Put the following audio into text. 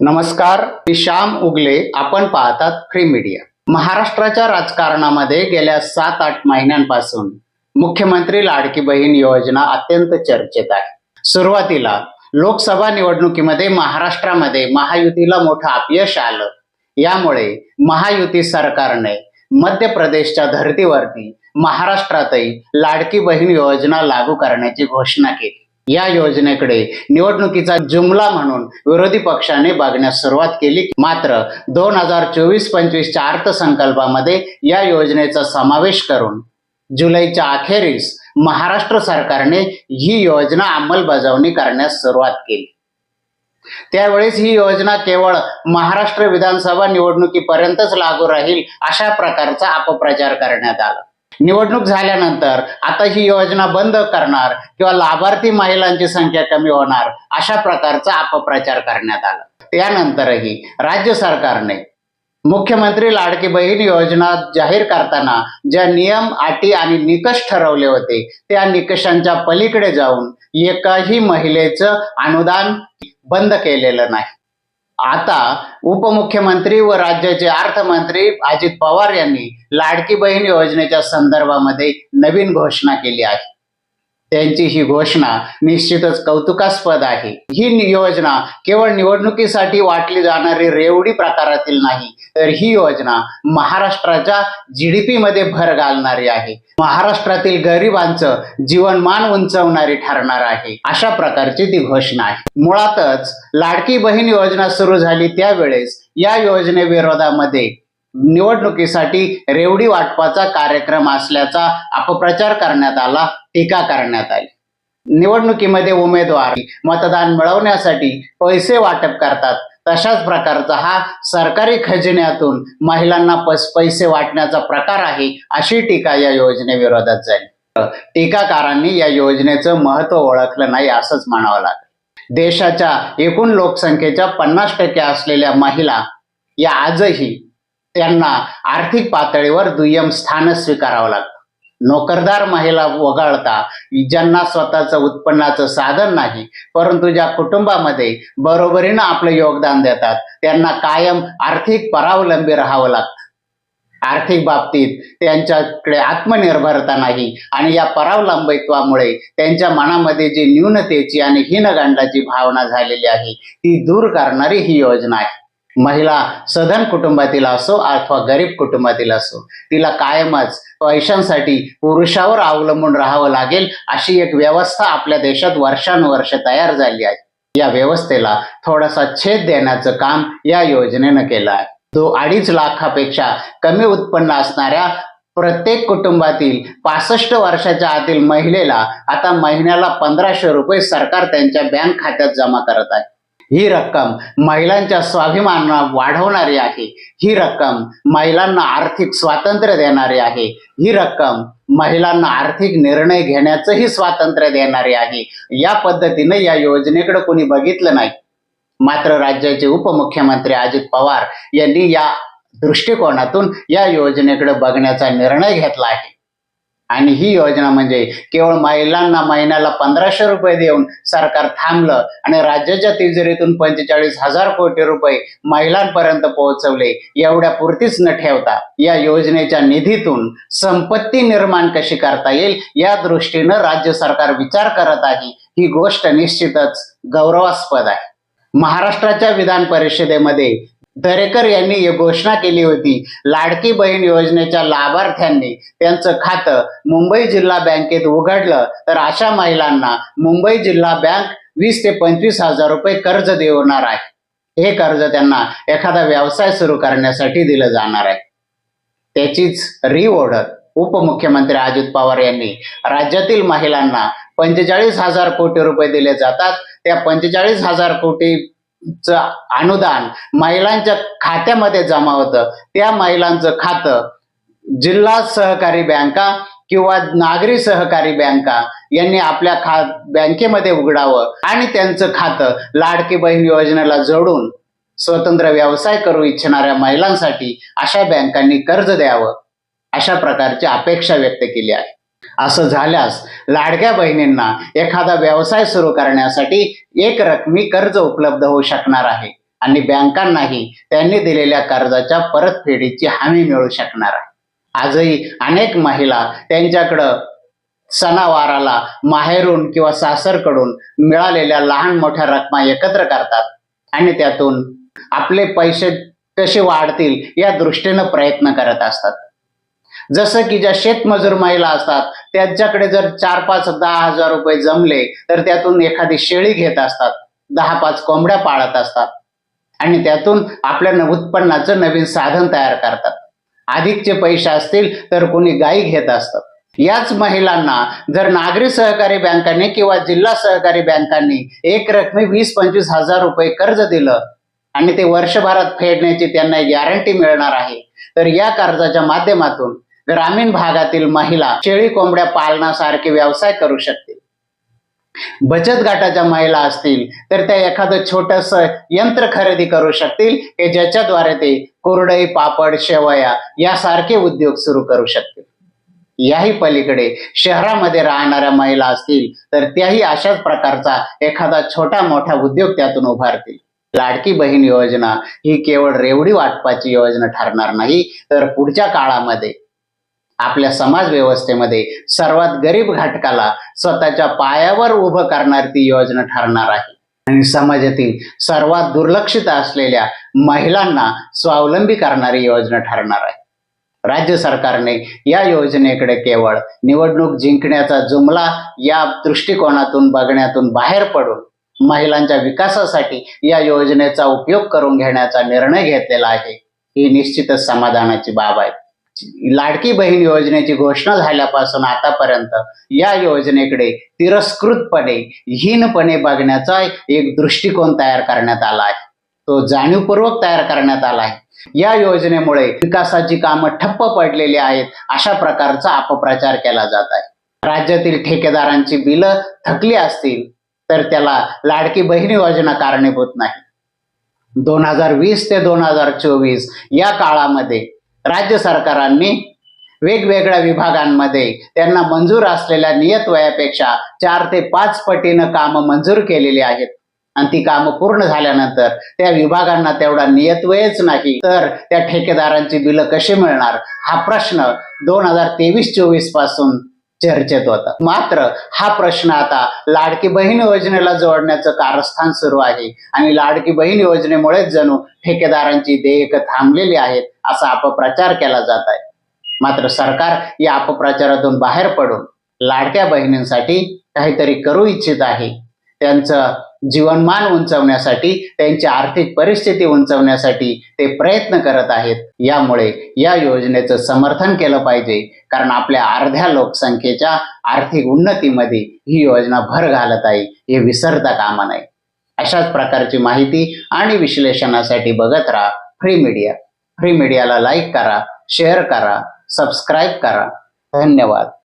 नमस्कार मी श्याम उगले. आपण पाहतात फ्री मीडिया महाराष्ट्राच्या राजकारणामध्ये गेल्या सात आठ महिन्यांपासून मुख्यमंत्री लाडकी बहीण योजना अत्यंत चर्चेत आहे. सुरुवातीला लोकसभा निवडणुकीमध्ये महाराष्ट्रामध्ये महायुतीला मोठं अपयश आलं. यामुळे महायुती सरकारने मध्य प्रदेशच्या धर्तीवरती महाराष्ट्रातही लाडकी बहीण योजना लागू करण्याची घोषणा केली. या योजनेकडे निवडणुकीचा जुमला म्हणून विरोधी पक्षाने बघण्यास सुरुवात केली. मात्र दोन हजार चोवीस पंचवीसच्या अर्थसंकल्पामध्ये या योजनेचा समावेश करून जुलैच्या अखेरीस महाराष्ट्र सरकारने ही योजना अंमलबजावणी करण्यास सुरुवात केली. त्यावेळेस ही योजना केवळ महाराष्ट्र विधानसभा निवडणुकीपर्यंतच लागू राहील अशा प्रकारचा अपप्रचार करण्यात आला. निवडणूक झाल्यानंतर आता ही योजना बंद करणार किंवा लाभार्थी महिलांची संख्या कमी होणार अशा प्रकारचा अपप्रचार करण्यात आला. त्यानंतरही राज्य सरकारने मुख्यमंत्री लाडकी बहीण योजना जाहीर करताना ज्या नियम अटी आणि निकष ठरवले होते त्या निकषांच्या पलीकडे जाऊन एकाही महिलेचं अनुदान बंद केलेलं नाही. आता उपमुख्यमंत्री व राज्याचे अर्थमंत्री अजित पवार यांनी लाडकी बहीण योजनेच्या संदर्भामध्ये नवीन घोषणा केली आहे. त्यांची ही घोषणा निश्चितच कौतुकास्पद आहे. ही योजना केवळ निवडणुकीसाठी वाटली जाणारी रेवडी प्रकारातील नाही तर ही योजना महाराष्ट्राच्या जीडीपी मध्ये भर घालणारी आहे. महाराष्ट्रातील गरिबांचं जीवनमान उंचवणारी ठरणार आहे. अशा प्रकारची ती घोषणा आहे. मुळातच लाडकी बहीण योजना सुरू झाली त्यावेळेस या योजनेविरोधामध्ये निवडणुकीसाठी रेवडी वाटपाचा कार्यक्रम असल्याचा अपप्रचार करण्यात आला टीका करण्यात आली. निवडणुकीमध्ये उमेदवार मतदान मिळवण्यासाठी पैसे वाटप करतात. तशाच प्रकारचा हा सरकारी खजिन्यातून महिलांना पस- पैसे वाटण्याचा प्रकार आहे अशी टीका या योजनेविरोधात झाली. टीकाकारांनी या योजनेचं महत्त्व ओळखलं नाही असंच म्हणावं लागेल. देशाच्या एकूण लोकसंख्येच्या पन्नास टक्के असलेल्या महिला या आजही त्यांना आर्थिक पातळीवर दुय्यम स्थान स्वीकारावं लागतं. नोकरदार महिला वगळता ज्यांना स्वतःचं उत्पन्नाचं साधन नाही परंतु ज्या कुटुंबामध्ये बरोबरीनं आपलं योगदान देतात त्यांना कायम आर्थिक परावलंबी राहावं लागतं. आर्थिक बाबतीत त्यांच्याकडे आत्मनिर्भरता नाही आणि या परावलंबित्वामुळे त्यांच्या मनामध्ये जी न्यूनतेची आणि हिनगंडाची भावना झालेली आहे ती दूर करणारी ही योजना आहे. महिला सधन कुटुंबातील असो अथवा गरीब कुटुंबातील असो तिला कायमच पैशांसाठी पुरुषावर अवलंबून राहावं लागेल अशी एक व्यवस्था आपल्या देशात वर्षानुवर्ष तयार झाली आहे. या व्यवस्थेला थोडासा छेद देण्याचं काम या योजनेनं केलं आहे. तो अडीच लाखापेक्षा कमी उत्पन्न असणाऱ्या प्रत्येक कुटुंबातील पासष्ट वर्षाच्या आतील महिलेला आता महिन्याला पंधराशे रुपये सरकार त्यांच्या बँक खात्यात जमा करत आहे. ही रक्कम महिलांच्या स्वाभिमान वाढवणारी आहे. ही रक्कम महिलांना आर्थिक स्वातंत्र्य देणारी आहे. ही रक्कम महिलांना आर्थिक निर्णय घेण्याचंही स्वातंत्र्य देणारी आहे. या पद्धतीने या योजनेकडे कोणी बघितलं नाही. मात्र राज्याचे उपमुख्यमंत्री अजित पवार यांनी या दृष्टिकोनातून या योजनेकडे बघण्याचा निर्णय घेतला आहे. आणि ही योजना म्हणजे केवळ महिलांना महिन्याला पंधराशे रुपये देऊन सरकार थांबलं आणि राज्याच्या तिजोरीतून पंचेचाळीस हजार कोटी रुपये महिलांपर्यंत पोहोचवले एवढ्या पुरतीच न ठेवता या योजनेच्या निधीतून संपत्ती निर्माण कशी करता येईल या दृष्टीनं राज्य सरकार विचार करत आहे. ही गोष्ट निश्चितच गौरवास्पद आहे. महाराष्ट्राच्या विधान परिषदेमध्ये दरेकर यांनी घोषणा केली होती. लाडकी बहीण योजनेच्या लाभार्थ्यांनी त्यांचं खातं मुंबई जिल्हा बँकेत उघडलं तर अशा महिलांना मुंबई जिल्हा बँक वीस ते पंचवीस हजार रुपये कर्ज देणार आहे. हे कर्ज त्यांना एखादा व्यवसाय सुरू करण्यासाठी दिलं जाणार आहे. त्याचीच रिओढ उपमुख्यमंत्री अजित पवार यांनी. राज्यातील महिलांना पंचेचाळीस हजार कोटी रुपये दिले जातात. त्या पंचेचाळीस हजार कोटी अनुदान महिलांच्या खात्यामध्ये जमा होतं. त्या महिलांचं खातं जिल्हा सहकारी बँका किंवा नागरी सहकारी बँका यांनी आपल्या खा बँकेमध्ये उघडावं आणि त्यांचं खातं लाडकी बहीण योजनेला जोडून स्वतंत्र व्यवसाय करू इच्छिणाऱ्या महिलांसाठी अशा बँकांनी कर्ज द्यावं अशा प्रकारची अपेक्षा व्यक्त केली आहे. असं झाल्यास लाडक्या बहिणींना एखादा व्यवसाय सुरू करण्यासाठी एक रकमी कर्ज उपलब्ध होऊ शकणार आहे. आणि बँकांनाही त्यांनी दिलेल्या कर्जाच्या परतफेडीची हमी मिळू शकणार आहे. आजही अनेक महिला त्यांच्याकडं सणावाराला माहेरून किंवा सासरकडून मिळालेल्या लहान मोठ्या रकमा एकत्र करतात आणि त्यातून आपले पैसे कसे वाढतील या दृष्टीनं प्रयत्न करत असतात. जसं की ज्या शेतमजूर महिला असतात त्यांच्याकडे जर चार पाच दहा हजार रुपये जमले तर त्यातून एखादी शेळी घेत असतात. दहा पाच कोंबड्या पाळत असतात. आणि त्यातून आपल्या उत्पन्नाचं नवीन साधन तयार करतात. अधिकचे पैसे असतील तर कोणी गायी घेत असतात याच महिलांना जर नागरी सहकारी बँकांनी किंवा जिल्हा सहकारी बँकांनी एक रकमी वीस पंचवीस हजार रुपये कर्ज दिलं आणि ते वर्षभरात फेडण्याची त्यांना गॅरंटी मिळणार आहे तर या कर्जाच्या माध्यमातून ग्रामीण भागातील महिला शेळी कोंबड्या पालनासारखे व्यवसाय करू शकतील. बचत गटाच्या महिला असतील तर त्या एखादं छोटस यंत्र खरेदी करू शकतील की ज्याच्याद्वारे ते कोरडई पापड शेवया यासारखे उद्योग सुरू करू शकतील. याही पलीकडे शहरामध्ये राहणाऱ्या महिला असतील तर त्याही अशाच प्रकारचा एखादा छोटा मोठा उद्योग त्यातून उभारतील. लाडकी बहीण योजना ही केवळ रेवडी वाटपाची योजना ठरणार नाही तर पुढच्या काळामध्ये आपल्या समाज व्यवस्थेमध्ये सर्वात गरीब घटकाला स्वतःच्या पायावर उभं करणारी ती योजना ठरणार आहे. आणि समाजातील सर्वात दुर्लक्षित असलेल्या महिलांना स्वावलंबी करणारी योजना ठरणार आहे. राज्य सरकारने या योजनेकडे केवळ निवडणूक जिंकण्याचा जुमला या दृष्टिकोनातून बघण्यातून बाहेर पडून महिलांच्या विकासासाठी या योजनेचा उपयोग करून घेण्याचा निर्णय घेतलेला आहे. ही निश्चितच समाधानाची बाब आहे. लाडकी बहीण योजनेची घोषणा झाल्यापासून आतापर्यंत या योजनेकडे तिरस्कृतपणे हीनपणे बघण्याचा एक दृष्टिकोन तयार करण्यात आला आहे. तो जाणीवपूर्वक तयार करण्यात आला आहे. या योजनेमुळे विकासाची कामं ठप्प पडलेली आहेत अशा प्रकारचा अपप्रचार केला जात आहे. राज्यातील ठेकेदारांची बिलं थकली असतील तर त्याला लाडकी बहीण योजना कारणीभूत नाही. दोन हजार वीस ते दोन हजार चोवीस या काळामध्ये राज्य सरकारांनी वेगवेगळ्या विभागांमध्ये त्यांना मंजूर असलेल्या नियत वयापेक्षा चार ते पाच पटीनं कामं मंजूर केलेली आहेत. आणि ती कामं पूर्ण झाल्यानंतर त्या विभागांना तेवढा नियतवयच नाही. तर त्या ठेकेदारांची बिलं कशी मिळणार? हा प्रश्न दोन हजार तेवीस चोवीसपासून चर्चेत होता. मात्र हा प्रश्न आता लाडकी बहीण योजनेला जोडण्याचं कारस्थान सुरू आहे. आणि लाडकी बहीण योजनेमुळेच जणू ठेकेदारांची देयक थांबलेली आहेत असा अपप्रचार केला जात आहे. मात्र सरकार या अपप्रचारातून बाहेर पडून लाडक्या बहिणींसाठी काहीतरी करू इच्छित आहे. त्यांचं जीवनमान उंचावण्यासाठी त्यांची आर्थिक परिस्थिती उंचवण्यासाठी ते प्रयत्न करत आहेत. यामुळे या योजनेचं समर्थन केलं पाहिजे. कारण आपल्या अर्ध्या लोकसंख्येच्या आर्थिक उन्नतीमध्ये ही योजना भर घालत आहे. हे विसरता कामा नये. अशाच प्रकारची माहिती आणि विश्लेषणासाठी बघत राहा फ्री मीडिया. फ्री मीडियाला लाईक करा शेअर करा सबस्क्राईब करा. धन्यवाद.